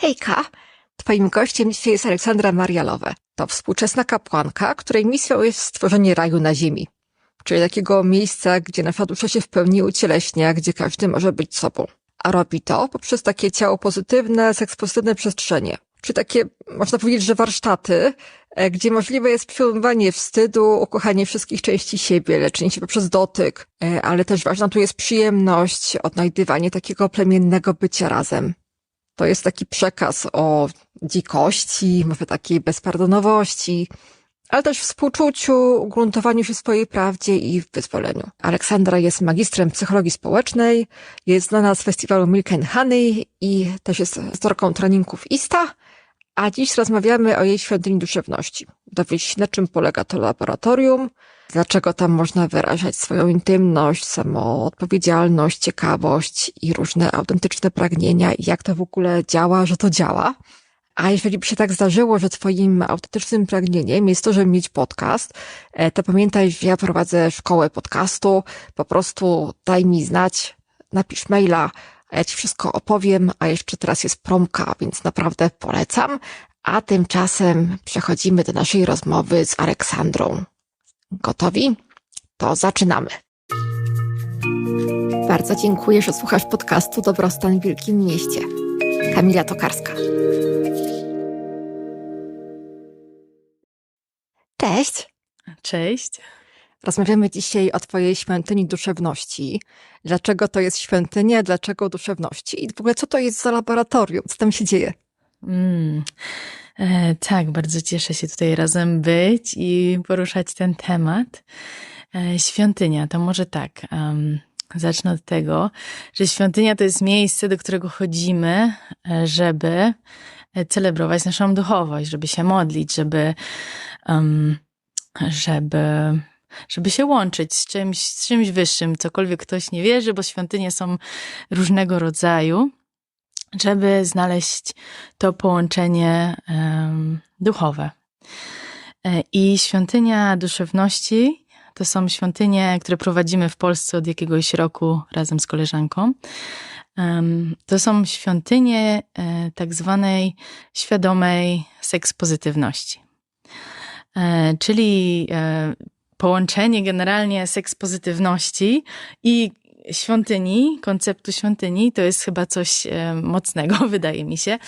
Hejka! Twoim gościem dzisiaj jest Aleksandra Marialowe. To współczesna kapłanka, której misją jest stworzenie raju na ziemi. Czyli takiego miejsca, gdzie nasza dusza się w pełni ucieleśnia, gdzie każdy może być sobą. A robi to poprzez takie ciało pozytywne, sekspozytywne przestrzenie. Czy takie, można powiedzieć, że warsztaty, e, gdzie możliwe jest przyjmowanie wstydu, ukochanie wszystkich części siebie, leczenie się poprzez dotyk, e, ale też ważna tu jest przyjemność, odnajdywanie takiego plemiennego bycia razem. To jest taki przekaz o dzikości, może takiej bezpardonowości, ale też współczuciu, ugruntowaniu się w swojej prawdzie i wyzwoleniu. Aleksandra jest magistrem psychologii społecznej, jest znana z festiwalu Milk and Honey i też jest autorką treningów ISTA, a dziś rozmawiamy o jej świątyni duszewności. Dowiedzieć się, na czym polega to laboratorium, dlaczego tam można wyrażać swoją intymność, samoodpowiedzialność, ciekawość i różne autentyczne pragnienia i jak to w ogóle działa, że to działa. A jeżeli by się tak zdarzyło, że twoim autentycznym pragnieniem jest to, żeby mieć podcast, e, to pamiętaj, że ja prowadzę szkołę podcastu. Po prostu daj mi znać, napisz maila, a ja ci wszystko opowiem, a jeszcze teraz jest promka, więc naprawdę polecam. A tymczasem przechodzimy do naszej rozmowy z Aleksandrą. Gotowi? To zaczynamy. Bardzo dziękuję, że słuchasz podcastu Dobrostan w Wielkim Mieście. Kamila Tokarska. Cześć. Cześć. Rozmawiamy dzisiaj o Twojej świątyni duszewności. Dlaczego to jest świątynia, dlaczego duszewności i w ogóle co to jest za laboratorium, co tam się dzieje? Mm. E, tak, bardzo cieszę się tutaj razem być i poruszać ten temat. E, świątynia, to może tak. Um, zacznę od tego, że świątynia to jest miejsce, do którego chodzimy, e, żeby celebrować naszą duchowość, żeby się modlić, żeby, um, żeby żeby się łączyć z czymś, z czymś wyższym, cokolwiek ktoś nie wierzy, bo świątynie są różnego rodzaju, żeby znaleźć to połączenie duchowe. E, I świątynia duszewności to są świątynie, które prowadzimy w Polsce od jakiegoś roku razem z koleżanką. To są świątynie e, tak zwanej świadomej sekspozytywności. E, czyli połączenie generalnie sekspozytywności i świątyni, konceptu świątyni, to jest chyba coś e, mocnego, wydaje mi się.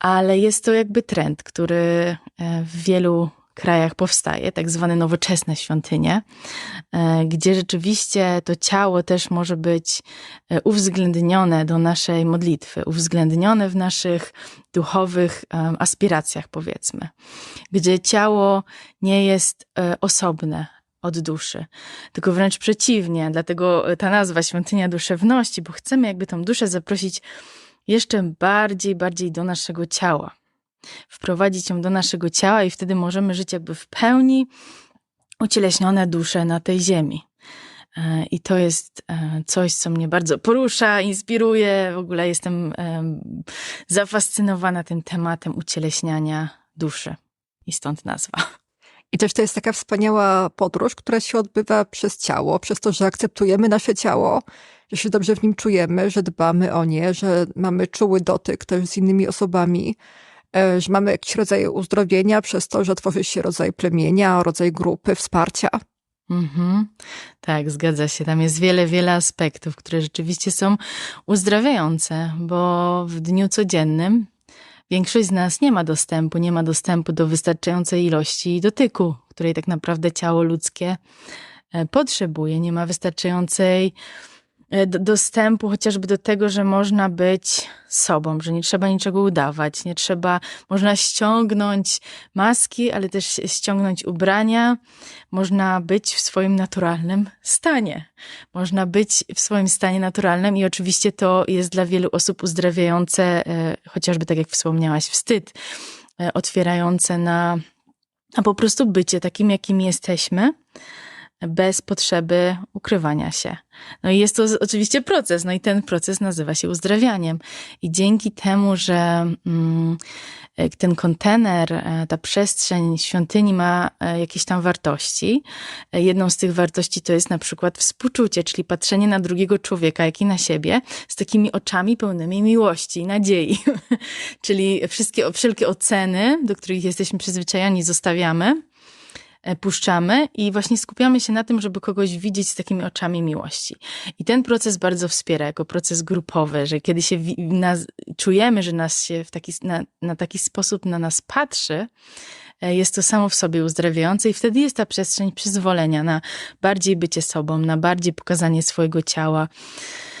Ale jest to jakby trend, który e, w wielu krajach powstaje, tak zwane nowoczesne świątynie, e, gdzie rzeczywiście to ciało też może być uwzględnione do naszej modlitwy, uwzględnione w naszych duchowych aspiracjach, powiedzmy, gdzie ciało nie jest osobne, od duszy, tylko wręcz przeciwnie. Dlatego ta nazwa świątynia duszewności, bo chcemy jakby tą duszę zaprosić jeszcze bardziej, bardziej do naszego ciała wprowadzić ją do naszego ciała i wtedy możemy żyć jakby w pełni ucieleśnione dusze na tej ziemi. E, I to jest e, coś, co mnie bardzo porusza, inspiruje. W ogóle jestem zafascynowana tym tematem ucieleśniania duszy. I stąd nazwa. I też to jest taka wspaniała podróż, która się odbywa przez ciało, przez to, że akceptujemy nasze ciało, że się dobrze w nim czujemy, że dbamy o nie, że mamy czuły dotyk też z innymi osobami, E, że mamy jakiś rodzaj uzdrowienia przez to, że tworzy się rodzaj plemienia, rodzaj grupy, wsparcia. Mhm. Tak, zgadza się. Tam jest wiele, wiele aspektów, które rzeczywiście są uzdrawiające, bo w dniu codziennym większość z nas nie ma dostępu, nie ma dostępu do wystarczającej ilości dotyku, której tak naprawdę ciało ludzkie e, potrzebuje, nie ma wystarczającej dostępu chociażby do tego, że można być sobą, że nie trzeba niczego udawać, nie trzeba, można ściągnąć maski, ale też ściągnąć ubrania, można być w swoim naturalnym stanie. Można być w swoim stanie naturalnym i oczywiście to jest dla wielu osób uzdrawiające, e, chociażby tak jak wspomniałaś, wstyd, e, otwierające na, na po prostu bycie takim, jakim jesteśmy. Bez potrzeby ukrywania się. No i jest to oczywiście proces, no i ten proces nazywa się uzdrawianiem. I dzięki temu, że mm, e, ten kontener, e, ta przestrzeń świątyni ma e, jakieś tam wartości, jedną z tych wartości to jest na przykład współczucie, czyli patrzenie na drugiego człowieka, jak i na siebie, z takimi oczami pełnymi miłości i nadziei. czyli wszystkie, wszelkie oceny, do których jesteśmy przyzwyczajeni, zostawiamy puszczamy i właśnie skupiamy się na tym, żeby kogoś widzieć z takimi oczami miłości. I ten proces bardzo wspiera jako proces grupowy, że kiedy się nas, czujemy, że nas się w taki, na, na taki sposób na nas patrzy, e, jest to samo w sobie uzdrawiające i wtedy jest ta przestrzeń przyzwolenia na bardziej bycie sobą, na bardziej pokazanie swojego ciała, e,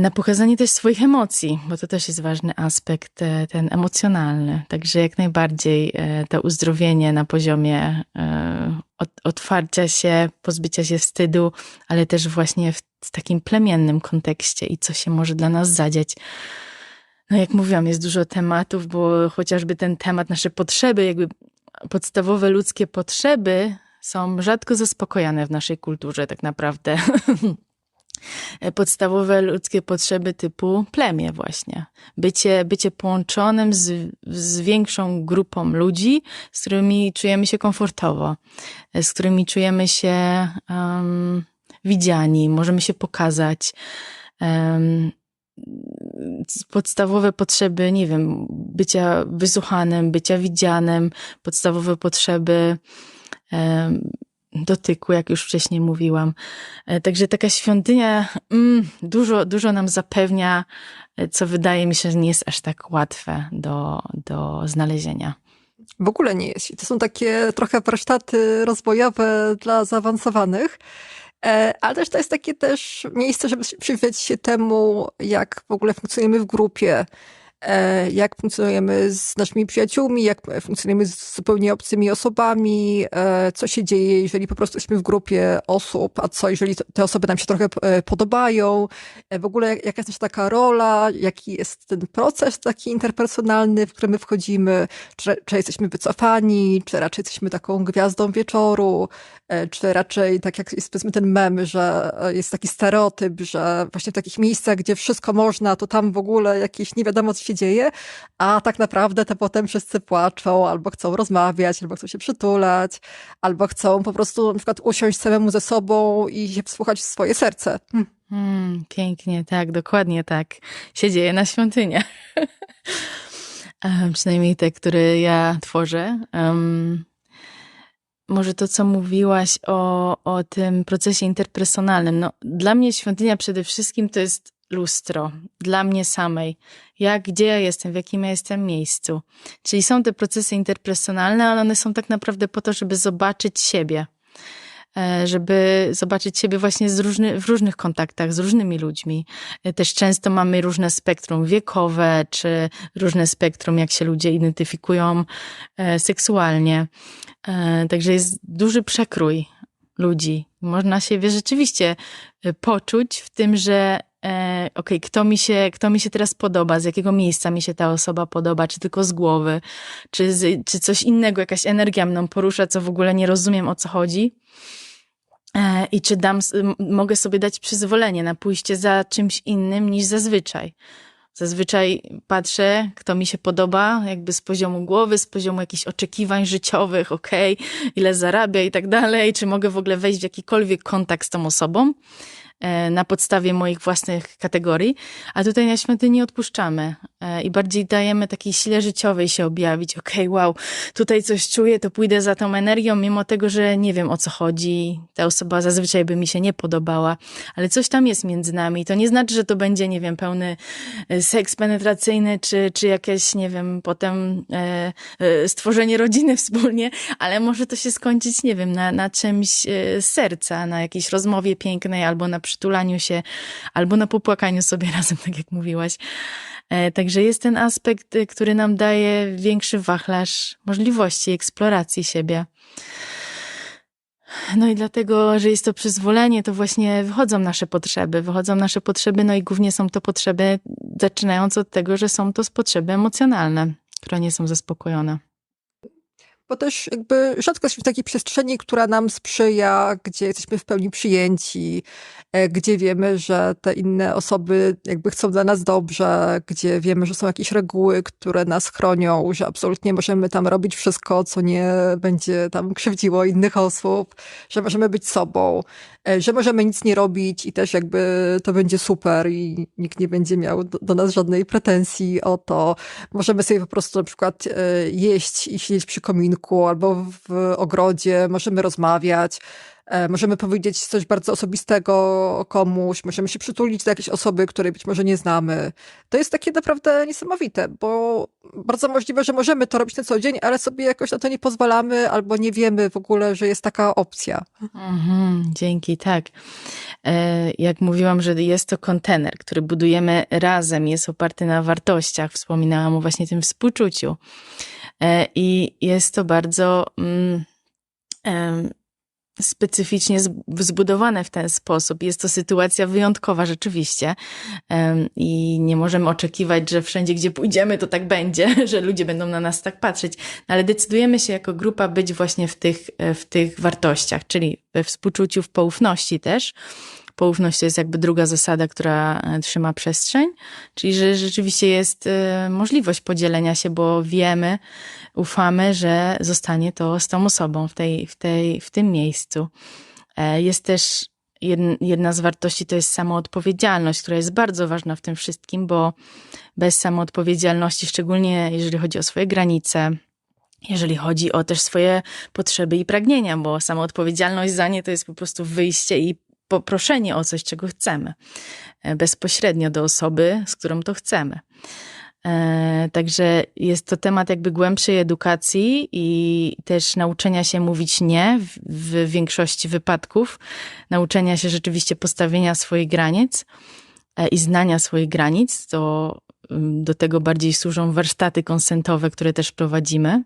na pokazanie też swoich emocji, bo to też jest ważny aspekt, e, ten emocjonalny. Także jak najbardziej e, to uzdrowienie na poziomie e, ot- otwarcia się, pozbycia się wstydu, ale też właśnie w takim plemiennym kontekście i co się może dla nas zadziać. No jak mówiłam, jest dużo tematów, bo chociażby ten temat, nasze potrzeby, jakby podstawowe ludzkie potrzeby są rzadko zaspokojane w naszej kulturze tak naprawdę. Podstawowe ludzkie potrzeby typu plemię właśnie. Bycie, bycie połączonym z, z większą grupą ludzi, z którymi czujemy się komfortowo, z którymi czujemy się um, widziani, możemy się pokazać. Um, podstawowe potrzeby, nie wiem, bycia wysłuchanym, bycia widzianym, podstawowe potrzeby em, dotyku, jak już wcześniej mówiłam. E, Także taka świątynia mm, dużo, dużo nam zapewnia, e, co wydaje mi się, że nie jest aż tak łatwe do, do znalezienia. W ogóle nie jest. To są takie trochę warsztaty rozwojowe dla zaawansowanych. E, Ale też to jest takie też miejsce, żeby przyjrzeć się temu, jak w ogóle funkcjonujemy w grupie, jak funkcjonujemy z naszymi przyjaciółmi, jak funkcjonujemy z zupełnie obcymi osobami, e, co się dzieje, jeżeli po prostu jesteśmy w grupie osób, a co jeżeli te osoby nam się trochę e, podobają, E, w ogóle jak- jaka jest nasza taka rola, jaki jest ten proces taki interpersonalny, w który my wchodzimy, czy, czy jesteśmy wycofani, czy raczej jesteśmy taką gwiazdą wieczoru, e, czy raczej tak jak jest powiedzmy ten mem, że e, jest taki stereotyp, że właśnie w takich miejscach, gdzie wszystko można, to tam w ogóle jakieś nie wiadomo co się dzieje, a tak naprawdę to potem wszyscy płaczą, albo chcą rozmawiać, albo chcą się przytulać, albo chcą po prostu na przykład usiąść samemu ze sobą i się wsłuchać w swoje serce. Hm. Mm, pięknie, tak, dokładnie tak się dzieje na świątyniach. Przynajmniej te, które ja tworzę. Em, może to, co mówiłaś o, o tym procesie interpersonalnym. No, dla mnie świątynia przede wszystkim to jest lustro. Dla mnie samej. Jak, gdzie ja jestem, w jakim ja jestem miejscu. Czyli są te procesy interpersonalne, ale one są tak naprawdę po to, żeby zobaczyć siebie e, żeby zobaczyć siebie właśnie różny, w różnych kontaktach z różnymi ludźmi. E, Też często mamy różne spektrum wiekowe, czy różne spektrum, jak się ludzie identyfikują e, seksualnie. Także jest duży przekrój ludzi. Można siebie rzeczywiście e, poczuć w tym, że e, okej, kto, mi się, kto mi się teraz podoba, z jakiego miejsca mi się ta osoba podoba, czy tylko z głowy, czy, z, czy coś innego, jakaś energia mną porusza, co w ogóle nie rozumiem o co chodzi. E, I czy dam, mogę sobie dać przyzwolenie na pójście za czymś innym niż zazwyczaj. Zazwyczaj patrzę, kto mi się podoba, jakby z poziomu głowy, z poziomu jakichś oczekiwań życiowych, okej, ile zarabia i tak dalej, czy mogę w ogóle wejść w jakikolwiek kontakt z tą osobą na podstawie moich własnych kategorii, a tutaj na świątyni odpuszczamy e, i bardziej dajemy takiej sile życiowej się objawić. Okej, wow, tutaj coś czuję, to pójdę za tą energią, mimo tego, że nie wiem o co chodzi. Ta osoba zazwyczaj by mi się nie podobała, ale coś tam jest między nami. To nie znaczy, że to będzie, nie wiem, pełny e, seks penetracyjny, czy, czy jakieś, nie wiem, potem e, e, stworzenie rodziny wspólnie, ale może to się skończyć, nie wiem, na, na czymś e, serca, na jakiejś rozmowie pięknej, albo na przytulaniu się, albo na popłakaniu sobie razem, tak jak mówiłaś. E, Także jest ten aspekt, y, który nam daje większy wachlarz możliwości eksploracji siebie. No i dlatego, że jest to przyzwolenie, to właśnie wychodzą nasze potrzeby. Wychodzą nasze potrzeby, no i głównie są to potrzeby, zaczynając od tego, że są to potrzeby emocjonalne, które nie są zaspokojone. Bo też jakby rzadko jesteśmy w takiej przestrzeni, która nam sprzyja, gdzie jesteśmy w pełni przyjęci, e, gdzie wiemy, że te inne osoby jakby chcą dla nas dobrze, gdzie wiemy, że są jakieś reguły, które nas chronią, że absolutnie możemy tam robić wszystko, co nie będzie tam krzywdziło innych osób, że możemy być sobą, że możemy nic nie robić i też jakby to będzie super i nikt nie będzie miał do, do nas żadnej pretensji o to. Możemy sobie po prostu na przykład e, jeść i siedzieć przy kominku albo w ogrodzie, możemy rozmawiać. E, Możemy powiedzieć coś bardzo osobistego komuś, możemy się przytulić do jakiejś osoby, której być może nie znamy. To jest takie naprawdę niesamowite, bo bardzo możliwe, że możemy to robić na co dzień, ale sobie jakoś na to nie pozwalamy albo nie wiemy w ogóle, że jest taka opcja. Mhm, dzięki, tak. E, Jak mówiłam, że jest to kontener, który budujemy razem, jest oparty na wartościach. Wspominałam o właśnie tym współczuciu. E, I jest to bardzo mm, specyficznie zb- zbudowane w ten sposób. Jest to sytuacja wyjątkowa rzeczywiście i nie możemy oczekiwać, że wszędzie, gdzie pójdziemy, to tak będzie, że ludzie będą na nas tak patrzeć, No, ale decydujemy się jako grupa być właśnie w tych, e, w tych wartościach, czyli we współczuciu, w poufności też. Poufność to jest jakby druga zasada, która e, trzyma przestrzeń, czyli że rzeczywiście jest e, możliwość podzielenia się, bo wiemy, ufamy, że zostanie to z tą osobą w, tej, w, tej, w tym miejscu. E, Jest też jedn- jedna z wartości to jest samoodpowiedzialność, która jest bardzo ważna w tym wszystkim, bo bez samoodpowiedzialności, szczególnie jeżeli chodzi o swoje granice, jeżeli chodzi o też swoje potrzeby i pragnienia, bo samoodpowiedzialność za nie to jest po prostu wyjście i poproszenie o coś, czego chcemy, e, bezpośrednio do osoby, z którą to chcemy. E, Także jest to temat jakby głębszej edukacji i też nauczenia się mówić nie w, większości wypadków, nauczenia się rzeczywiście postawienia swoich granic e, i znania swoich granic. To ym, do tego bardziej służą warsztaty konsentowe, które też prowadzimy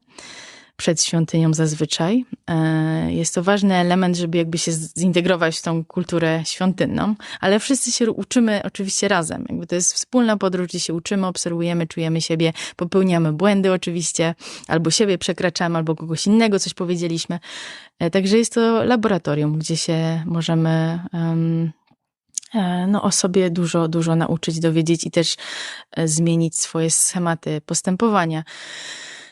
przed świątynią zazwyczaj. E, Jest to ważny element, żeby jakby się zintegrować w tą kulturę świątynną, ale wszyscy się uczymy oczywiście razem. Jakby to jest wspólna podróż, gdzie się uczymy, obserwujemy, czujemy siebie, popełniamy błędy oczywiście, albo siebie przekraczamy, albo kogoś innego coś powiedzieliśmy. E, Także jest to laboratorium, gdzie się możemy em, e, no, o sobie dużo, dużo nauczyć, dowiedzieć i też zmienić swoje schematy postępowania.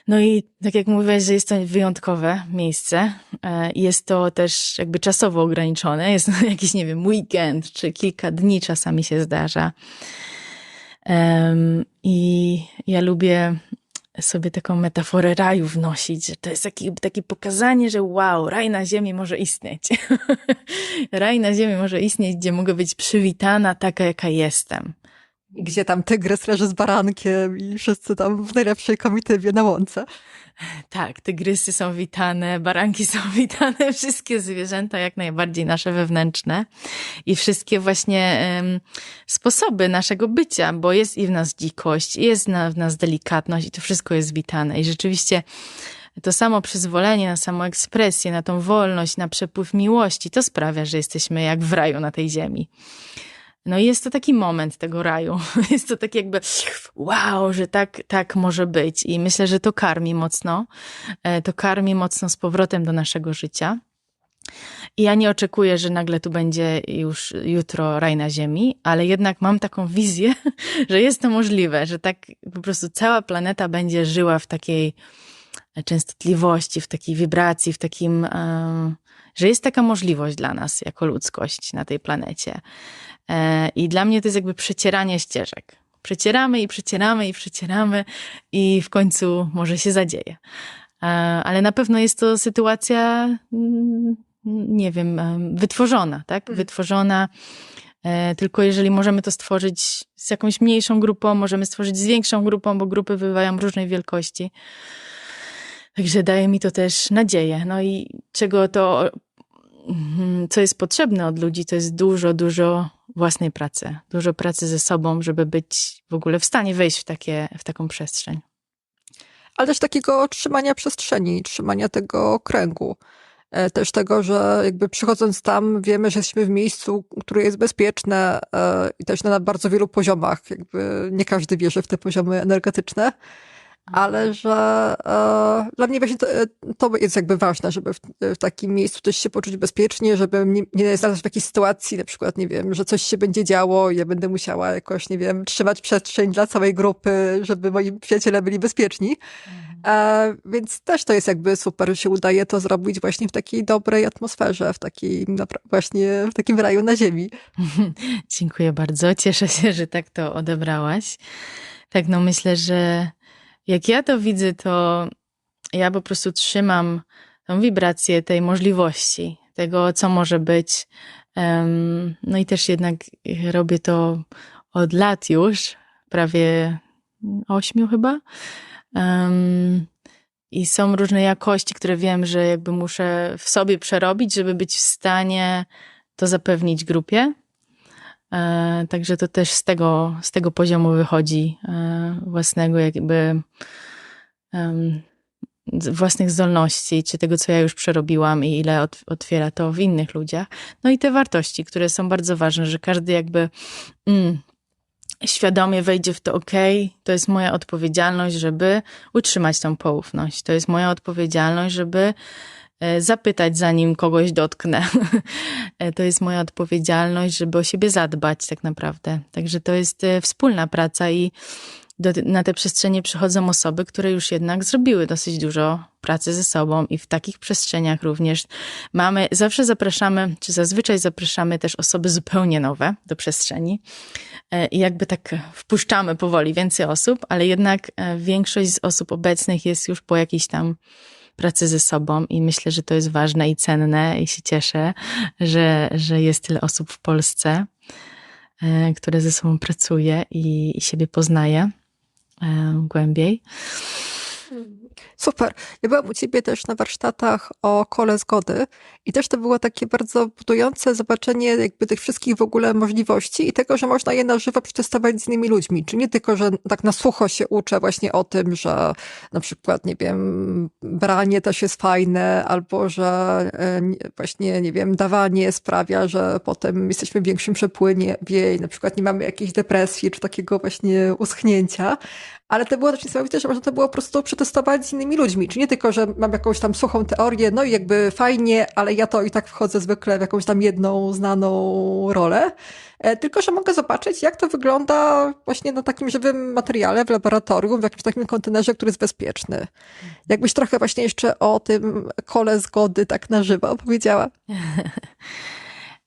No i tak jak mówiłeś, że jest to wyjątkowe miejsce, e, jest to też jakby czasowo ograniczone, jest to jakiś, nie wiem, weekend czy kilka dni czasami się zdarza. I ja lubię sobie taką metaforę raju wnosić, że to jest takie, takie pokazanie, że wow, raj na ziemi może istnieć. raj na ziemi może istnieć, gdzie mogę być przywitana taka, jaka jestem. Gdzie tam tygrys leży z barankiem i wszyscy tam w najlepszej komitywie na łące. Tak, tygrysy są witane, baranki są witane, wszystkie zwierzęta, jak najbardziej nasze wewnętrzne i wszystkie właśnie em, sposoby naszego bycia, bo jest i w nas dzikość, i jest na, w nas delikatność i to wszystko jest witane. I rzeczywiście to samo przyzwolenie na samoekspresję, na tą wolność, na przepływ miłości, to sprawia, że jesteśmy jak w raju na tej ziemi. No i jest to taki moment tego raju. Jest to tak jakby wow, że tak, tak może być. I myślę, że to karmi mocno. E, To karmi mocno z powrotem do naszego życia. I ja nie oczekuję, że nagle tu będzie już jutro raj na ziemi, ale jednak mam taką wizję, że jest to możliwe, że tak po prostu cała planeta będzie żyła w takiej częstotliwości, w takiej wibracji, w takim, że jest taka możliwość dla nas jako ludzkość na tej planecie. E, I dla mnie to jest jakby przecieranie ścieżek. Przecieramy i przecieramy i przecieramy i w końcu może się zadzieje. E, Ale na pewno jest to sytuacja, mm, nie wiem, em, wytworzona, tak? Mhm. Wytworzona. e, Tylko jeżeli możemy to stworzyć z jakąś mniejszą grupą, możemy stworzyć z większą grupą, bo grupy bywają różnej wielkości. Także daje mi to też nadzieję. No i czego to, mhm, co jest potrzebne od ludzi, to jest dużo, dużo własnej pracy. Dużo pracy ze sobą, żeby być w ogóle w stanie wejść w, takie, w taką przestrzeń. ale też takiego trzymania przestrzeni, trzymania tego kręgu. E, Też tego, że jakby przychodząc tam wiemy, że jesteśmy w miejscu, które jest bezpieczne e, i też na bardzo wielu poziomach. Jakby nie każdy wierzy w te poziomy energetyczne, ale że e, dla mnie właśnie to, e, to jest jakby ważne, żeby w, w takim miejscu też się poczuć bezpiecznie, żeby nie, nie znaleźć w jakiejś sytuacji, na przykład, nie wiem, że coś się będzie działo i ja będę musiała jakoś, nie wiem, trzymać przestrzeń dla całej grupy, żeby moi przyjaciele byli bezpieczni. E, więc też to jest jakby super, że się udaje to zrobić właśnie w takiej dobrej atmosferze, w takiej właśnie w takim raju na ziemi. Dziękuję bardzo. Cieszę się, że tak to odebrałaś. Tak, no myślę, że jak ja to widzę, to ja po prostu trzymam tą wibrację tej możliwości, tego, co może być. No i też jednak robię to od lat już, prawie ośmiu chyba. I są różne jakości, które wiem, że jakby muszę w sobie przerobić, żeby być w stanie to zapewnić grupie. E, Także to też z tego, z tego poziomu wychodzi e, własnego jakby własnych zdolności, czy tego, co ja już przerobiłam i ile ot- otwiera to w innych ludziach. No i te wartości, które są bardzo ważne, że każdy jakby mm, świadomie wejdzie w to, ok, to jest moja odpowiedzialność, żeby utrzymać tą poufność. To jest moja odpowiedzialność, żeby zapytać, zanim kogoś dotknę. E, to jest moja odpowiedzialność, żeby o siebie zadbać, tak naprawdę. Także to jest e, wspólna praca i do, na te przestrzenie przychodzą osoby, które już jednak zrobiły dosyć dużo pracy ze sobą i w takich przestrzeniach również mamy, zawsze zapraszamy, czy zazwyczaj zapraszamy też osoby zupełnie nowe do przestrzeni E, i jakby tak wpuszczamy powoli więcej osób, ale jednak e, większość z osób obecnych jest już po jakiejś tam pracy ze sobą i myślę, że to jest ważne i cenne i się cieszę, że, że jest tyle osób w Polsce, e, które ze sobą pracuje i, i siebie poznaje e, głębiej. Super. Ja byłam u ciebie też na warsztatach o kole zgody i też to było takie bardzo budujące zobaczenie jakby tych wszystkich w ogóle możliwości i tego, że można je na żywo przetestować z innymi ludźmi. Czy nie tylko, że tak na sucho się uczę właśnie o tym, że na przykład, nie wiem, branie też jest fajne, albo że e, nie- właśnie, nie wiem, dawanie sprawia, że potem jesteśmy w większym przepłynie i na przykład nie mamy jakiejś depresji, czy takiego właśnie uschnięcia. Ale to było też niesamowite, że można to było po prostu przetestować z innymi ludźmi. Czy nie tylko, że mam jakąś tam suchą teorię, no i jakby fajnie, ale ja to i tak wchodzę zwykle w jakąś tam jedną znaną rolę. E, Tylko, że mogę zobaczyć, jak to wygląda właśnie na takim żywym materiale w laboratorium, w jakimś takim kontenerze, który jest bezpieczny. Jakbyś trochę właśnie jeszcze o tym kole zgody tak na żywo opowiedziała.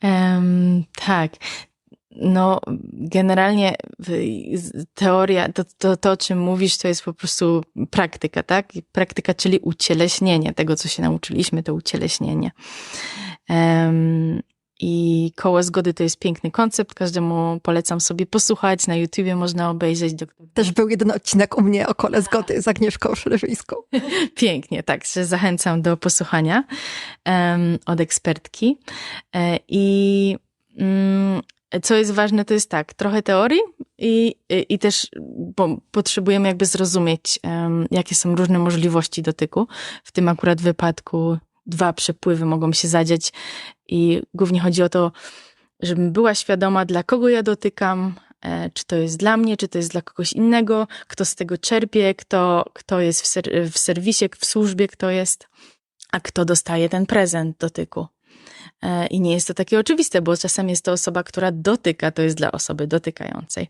Em, tak. No, generalnie teoria, to, to, to, o czym mówisz, to jest po prostu praktyka, tak? Praktyka, czyli ucieleśnienie tego, co się nauczyliśmy, to ucieleśnienie. Em, I koło zgody to jest piękny koncept, każdemu polecam sobie posłuchać, na YouTubie można obejrzeć. Też był jeden odcinek u mnie o kole zgody z Agnieszką Szeryżyńską. Pięknie, tak, że zachęcam do posłuchania em, od ekspertki. E, I mm, co jest ważne, to jest tak, trochę teorii i, i, i też potrzebujemy jakby zrozumieć, em, jakie są różne możliwości dotyku. W tym akurat wypadku dwa przepływy mogą się zadziać i głównie chodzi o to, żebym była świadoma, dla kogo ja dotykam, e, czy to jest dla mnie, czy to jest dla kogoś innego, kto z tego czerpie, kto, kto jest w, ser- w serwisie, w służbie, kto jest, a kto dostaje ten prezent dotyku. E, I nie jest to takie oczywiste, bo czasem jest to osoba, która dotyka, to jest dla osoby dotykającej.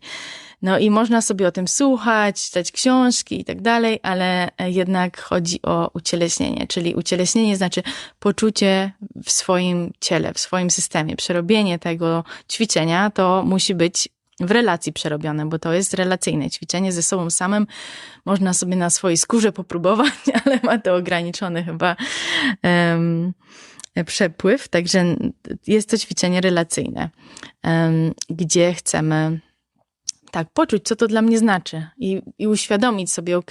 No i można sobie o tym słuchać, czytać książki i tak dalej, ale e, jednak chodzi o ucieleśnienie, czyli ucieleśnienie znaczy poczucie w swoim ciele, w swoim systemie. Przerobienie tego ćwiczenia to musi być w relacji przerobione, bo to jest relacyjne ćwiczenie ze sobą samym. Można sobie na swojej skórze popróbować, ale ma to ograniczony chyba em, przepływ, także jest to ćwiczenie relacyjne, gdzie chcemy tak poczuć, co to dla mnie znaczy i, i uświadomić sobie, ok,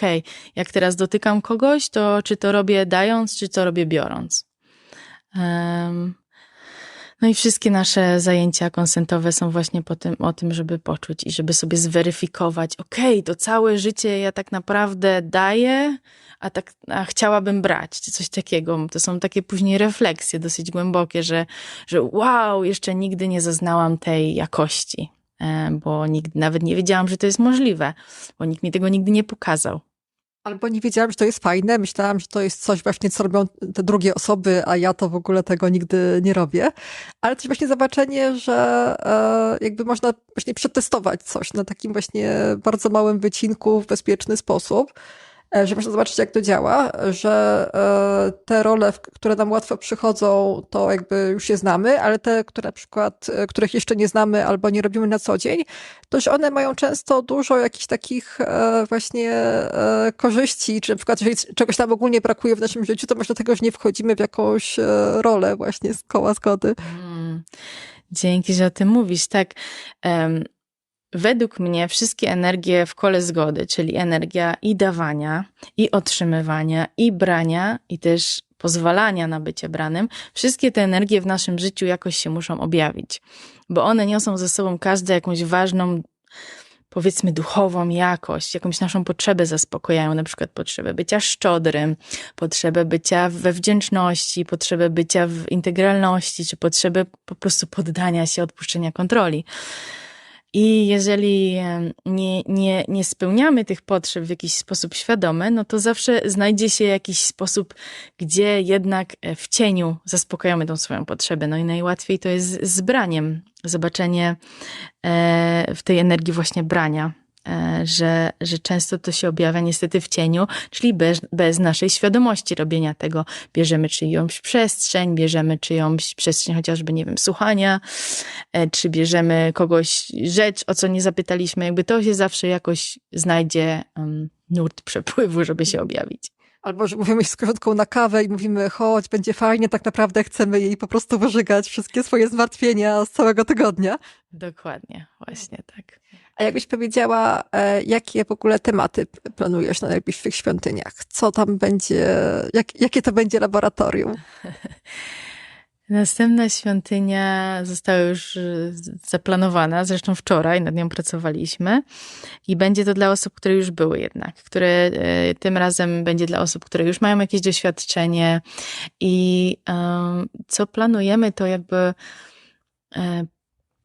jak teraz dotykam kogoś, to czy to robię dając, czy to robię biorąc. No i wszystkie nasze zajęcia konsentowe są właśnie po tym, o tym, żeby poczuć i żeby sobie zweryfikować, okej, to całe życie ja tak naprawdę daję, a, tak, a chciałabym brać, coś takiego. To są takie później refleksje dosyć głębokie, że, że wow, jeszcze nigdy nie zaznałam tej jakości, e, bo nigdy nawet nie wiedziałam, że to jest możliwe, bo nikt mi tego nigdy nie pokazał. Albo nie wiedziałam, że to jest fajne, myślałam, że to jest coś właśnie, co robią te drugie osoby, a ja to w ogóle tego nigdy nie robię. Ale też właśnie zobaczenie, że e, jakby można właśnie przetestować coś na takim właśnie bardzo małym wycinku w bezpieczny sposób. E, że można zobaczyć, jak to działa, że e, te role, które nam łatwo przychodzą, to jakby już je znamy, ale te, które na przykład, e, których jeszcze nie znamy albo nie robimy na co dzień, to że one mają często dużo jakichś takich właśnie korzyści, czy na przykład, jeżeli czegoś tam ogólnie brakuje w naszym życiu, to może dlatego, że nie wchodzimy w jakąś rolę właśnie z koła zgody. Hmm. Dzięki, że o tym mówisz. Tak. Um Według mnie wszystkie energie w kole zgody, czyli energia i dawania, i otrzymywania, i brania, i też pozwalania na bycie branym, wszystkie te energie w naszym życiu jakoś się muszą objawić, bo one niosą ze sobą każda jakąś ważną, powiedzmy, duchową jakość, jakąś naszą potrzebę zaspokojają, na przykład potrzebę bycia szczodrym, potrzebę bycia we wdzięczności, potrzebę bycia w integralności, czy potrzebę po prostu poddania się, odpuszczenia kontroli. I jeżeli nie, nie, nie spełniamy tych potrzeb w jakiś sposób świadomy, no to zawsze znajdzie się jakiś sposób, gdzie jednak e, w cieniu zaspokajamy tą swoją potrzebę. No i najłatwiej to jest z braniem, zobaczenie e, w tej energii właśnie brania że, że często to się objawia niestety w cieniu, czyli bez, bez naszej świadomości robienia tego. Bierzemy czyjąś przestrzeń, bierzemy czyjąś przestrzeń chociażby, nie wiem, słuchania, e, czy bierzemy kogoś rzecz, o co nie zapytaliśmy. Jakby to się zawsze jakoś znajdzie um, nurt przepływu, żeby się objawić. Albo że mówimy z koleżanką na kawę i mówimy, chodź, będzie fajnie, tak naprawdę chcemy jej po prostu wyżygać wszystkie swoje zmartwienia z całego tygodnia. Dokładnie, właśnie tak. A jakbyś powiedziała, e, jakie w ogóle tematy planujesz na najbliższych świątyniach? Co tam będzie, jak, jakie to będzie laboratorium? Następna świątynia została już e, zaplanowana, zresztą wczoraj nad nią pracowaliśmy i będzie to dla osób, które już były jednak, które e, tym razem będzie dla osób, które już mają jakieś doświadczenie i co planujemy to jakby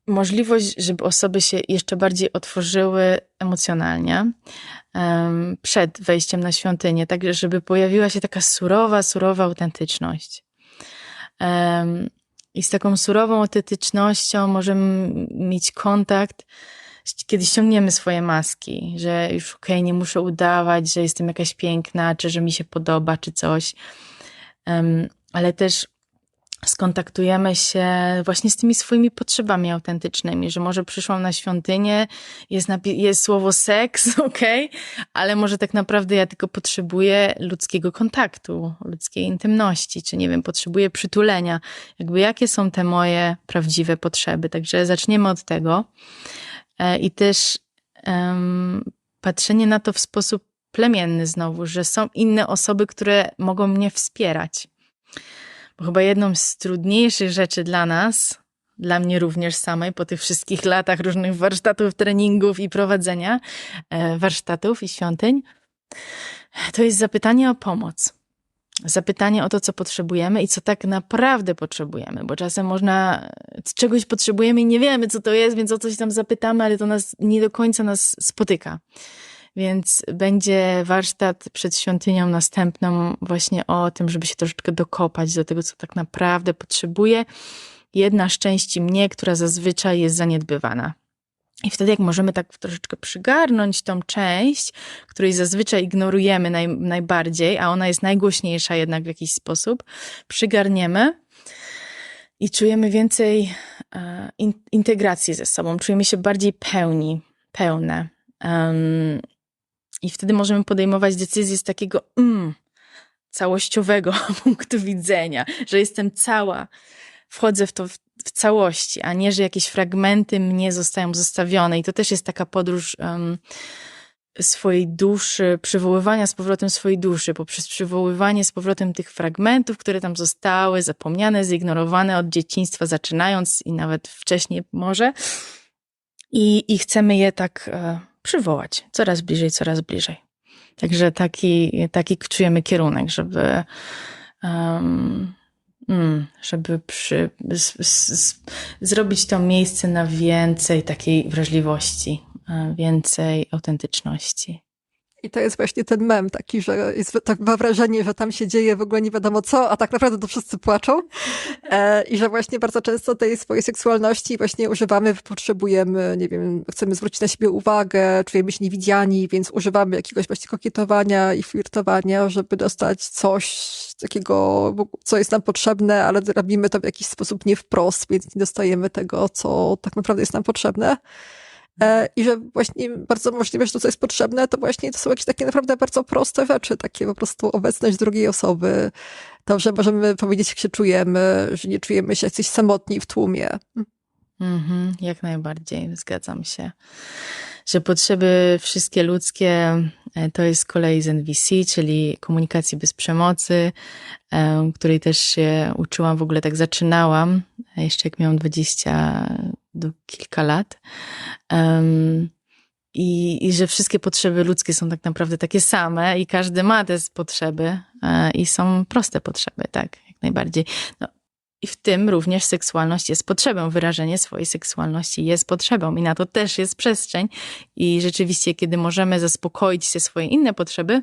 możliwość, żeby osoby się jeszcze bardziej otworzyły emocjonalnie przed wejściem na świątynię, tak żeby pojawiła się taka surowa, surowa autentyczność. I z taką surową autentycznością możemy mieć kontakt, kiedy ściągniemy swoje maski, że już okej, okay, nie muszę udawać, że jestem jakaś piękna, czy że mi się podoba, czy coś. Ale też skontaktujemy się właśnie z tymi swoimi potrzebami autentycznymi, że może przyszłam na świątynię, jest, jest słowo seks, okej, okay, ale może tak naprawdę ja tylko potrzebuję ludzkiego kontaktu, ludzkiej intymności, czy nie wiem, potrzebuję przytulenia. Jakby jakie są te moje prawdziwe potrzeby. Także zaczniemy od tego. E, I też um, patrzenie na to w sposób plemienny znowu, że są inne osoby, które mogą mnie wspierać chyba jedną z trudniejszych rzeczy dla nas, dla mnie również samej, po tych wszystkich latach różnych warsztatów, treningów i prowadzenia e, warsztatów i świątyń, to jest zapytanie o pomoc. Zapytanie o to, co potrzebujemy i co tak naprawdę potrzebujemy, bo czasem można, czegoś potrzebujemy i nie wiemy, co to jest, więc o coś tam zapytamy, ale to nas nie do końca nas spotyka. Więc będzie warsztat przed świątynią następną właśnie o tym, żeby się troszeczkę dokopać do tego, co tak naprawdę potrzebuje jedna z części mnie, która zazwyczaj jest zaniedbywana. I wtedy, jak możemy tak troszeczkę przygarnąć tą część, której zazwyczaj ignorujemy naj, najbardziej, a ona jest najgłośniejsza jednak w jakiś sposób, przygarniemy i czujemy więcej in, integracji ze sobą, czujemy się bardziej pełni, pełne. Um, i wtedy możemy podejmować decyzje z takiego mm, całościowego punktu widzenia, że jestem cała, wchodzę w to w, w, całości, a nie, że jakieś fragmenty mnie zostają zostawione. I to też jest taka podróż um, swojej duszy, przywoływania z powrotem swojej duszy, poprzez przywoływanie z powrotem tych fragmentów, które tam zostały, zapomniane, zignorowane od dzieciństwa, zaczynając i nawet wcześniej może. I, i chcemy je tak. Przywołać coraz bliżej, coraz bliżej. Także taki, taki czujemy kierunek, żeby, um, żeby przy, z, z, zrobić to miejsce na więcej takiej wrażliwości, e, więcej autentyczności. I to jest właśnie ten mem taki, że jest tak ma wrażenie, że tam się dzieje w ogóle nie wiadomo co, a tak naprawdę to wszyscy płaczą. E, I że właśnie bardzo często tej swojej seksualności właśnie używamy, potrzebujemy, nie wiem, chcemy zwrócić na siebie uwagę, czujemy się niewidziani, więc używamy jakiegoś właśnie kokietowania i flirtowania, żeby dostać coś takiego, co jest nam potrzebne, ale robimy to w jakiś sposób nie wprost, więc nie dostajemy tego, co tak naprawdę jest nam potrzebne. E, I że właśnie bardzo możliwe, że to, co jest potrzebne, to właśnie to są jakieś takie naprawdę bardzo proste rzeczy, takie po prostu obecność drugiej osoby, to, że możemy powiedzieć, jak się czujemy, że nie czujemy się jacyś samotni w tłumie. Mhm, jak najbardziej, zgadzam się. Że potrzeby wszystkie ludzkie e, to jest z kolei z NVC, czyli komunikacji bez przemocy, e, której też się uczyłam, w ogóle tak zaczynałam, jeszcze jak miałam 20 do kilka lat. Um, i, I że wszystkie potrzeby ludzkie są tak naprawdę takie same i każdy ma te potrzeby e, i są proste potrzeby, tak, jak najbardziej. No, i w tym również seksualność jest potrzebą. Wyrażenie swojej seksualności jest potrzebą i na to też jest przestrzeń. I rzeczywiście, kiedy możemy zaspokoić te swoje inne potrzeby,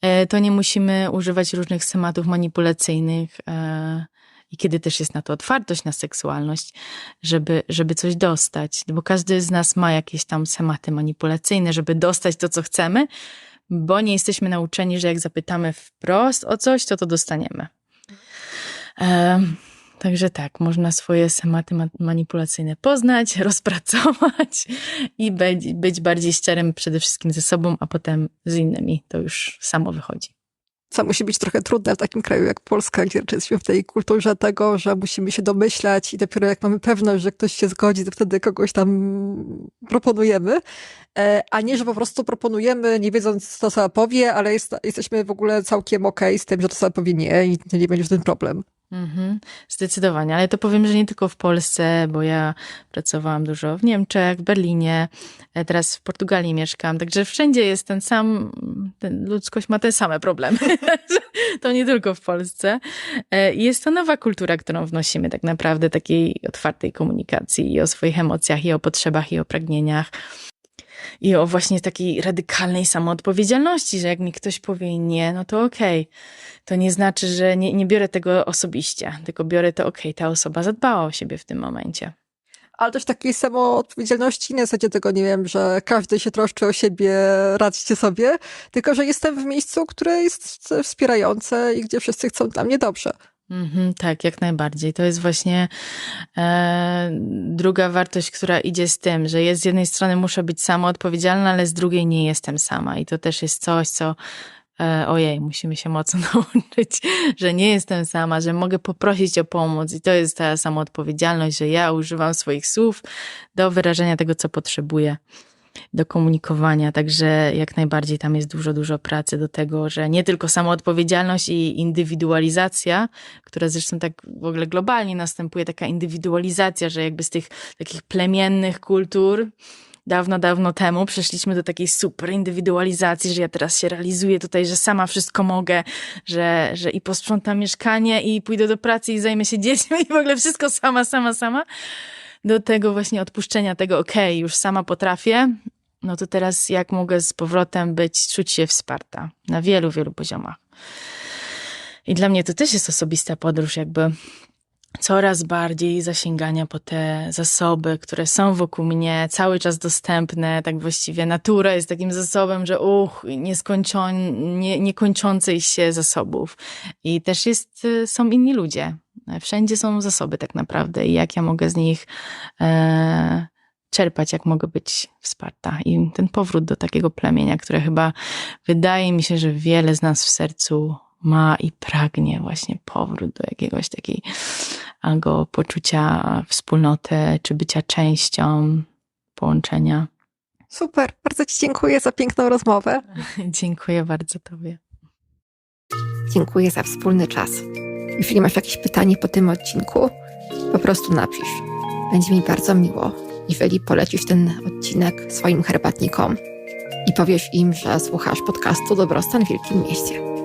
e, to nie musimy używać różnych schematów manipulacyjnych. e, I kiedy też jest na to otwartość na seksualność, żeby, żeby coś dostać, bo każdy z nas ma jakieś tam schematy manipulacyjne, żeby dostać to, co chcemy, bo nie jesteśmy nauczeni, że jak zapytamy wprost o coś, to to dostaniemy. Em, Także tak, można swoje schematy ma- manipulacyjne poznać, rozpracować i być, być bardziej szczerym przede wszystkim ze sobą, a potem z innymi. To już samo wychodzi. Co musi być trochę trudne w takim kraju jak Polska, gdzie jesteśmy w tej kulturze tego, że musimy się domyślać i dopiero jak mamy pewność, że ktoś się zgodzi, to wtedy kogoś tam proponujemy. E, A nie, że po prostu proponujemy, nie wiedząc, co sama powie, ale jest, jesteśmy w ogóle całkiem okej z tym, że to sama powie nie i nie będzie w tym problem. Mhm, zdecydowanie, ale to powiem, że nie tylko w Polsce, bo ja pracowałam dużo w Niemczech, w Berlinie, e, teraz w Portugalii mieszkam, także wszędzie jest ten sam, ten, ludzkość ma te same problemy. to nie tylko w Polsce. E, jest to nowa kultura, którą wnosimy tak naprawdę, takiej otwartej komunikacji i o swoich emocjach, i o potrzebach, i o pragnieniach. I o właśnie takiej radykalnej samoodpowiedzialności, że jak mi ktoś powie nie, no to okej. To nie znaczy, że nie, nie biorę tego osobiście, tylko biorę to okej, ta osoba zadbała o siebie w tym momencie. Ale też takiej samoodpowiedzialności, na zasadzie tego, nie wiem, że każdy się troszczy o siebie, radźcie sobie, tylko że jestem w miejscu, które jest wspierające i gdzie wszyscy chcą dla mnie dobrze. Mhm, tak, jak najbardziej. To jest właśnie e, druga wartość, która idzie z tym, że jest z jednej strony muszę być sama odpowiedzialna, ale z drugiej nie jestem sama. I to też jest coś, co e, ojej, musimy się mocno nauczyć, że nie jestem sama, że mogę poprosić o pomoc. I to jest ta samoodpowiedzialność, że ja używam swoich słów do wyrażenia tego, co potrzebuję do komunikowania, także jak najbardziej tam jest dużo, dużo pracy do tego, że nie tylko samoodpowiedzialność i indywidualizacja, która zresztą tak w ogóle globalnie następuje, taka indywidualizacja, że jakby z tych takich plemiennych kultur dawno, dawno temu przeszliśmy do takiej super indywidualizacji, że ja teraz się realizuję tutaj, że sama wszystko mogę, że, że i posprzątam mieszkanie i pójdę do pracy i zajmę się dziećmi i w ogóle wszystko sama, sama, sama do tego właśnie odpuszczenia tego, okej, już sama potrafię, no to teraz jak mogę z powrotem być, czuć się wsparta na wielu, wielu poziomach. I dla mnie to też jest osobista podróż, jakby coraz bardziej zasięgania po te zasoby, które są wokół mnie, cały czas dostępne, tak właściwie natura jest takim zasobem, że uch, nieskończon, nie, niekończących się zasobów. I też jest, y, są inni ludzie. Wszędzie są zasoby tak naprawdę i jak ja mogę z nich e, czerpać, jak mogę być wsparta. I ten powrót do takiego plemienia, które chyba wydaje mi się, że wiele z nas w sercu ma i pragnie właśnie powrót do jakiegoś takiego poczucia wspólnoty, czy bycia częścią połączenia. Super, bardzo Ci dziękuję za piękną rozmowę. Dziękuję bardzo Tobie. Dziękuję za wspólny czas. Jeśli masz jakieś pytanie po tym odcinku, po prostu napisz. Będzie mi bardzo miło, jeżeli polecisz ten odcinek swoim herbatnikom i powiesz im, że słuchasz podcastu Dobrostan w Wielkim Mieście.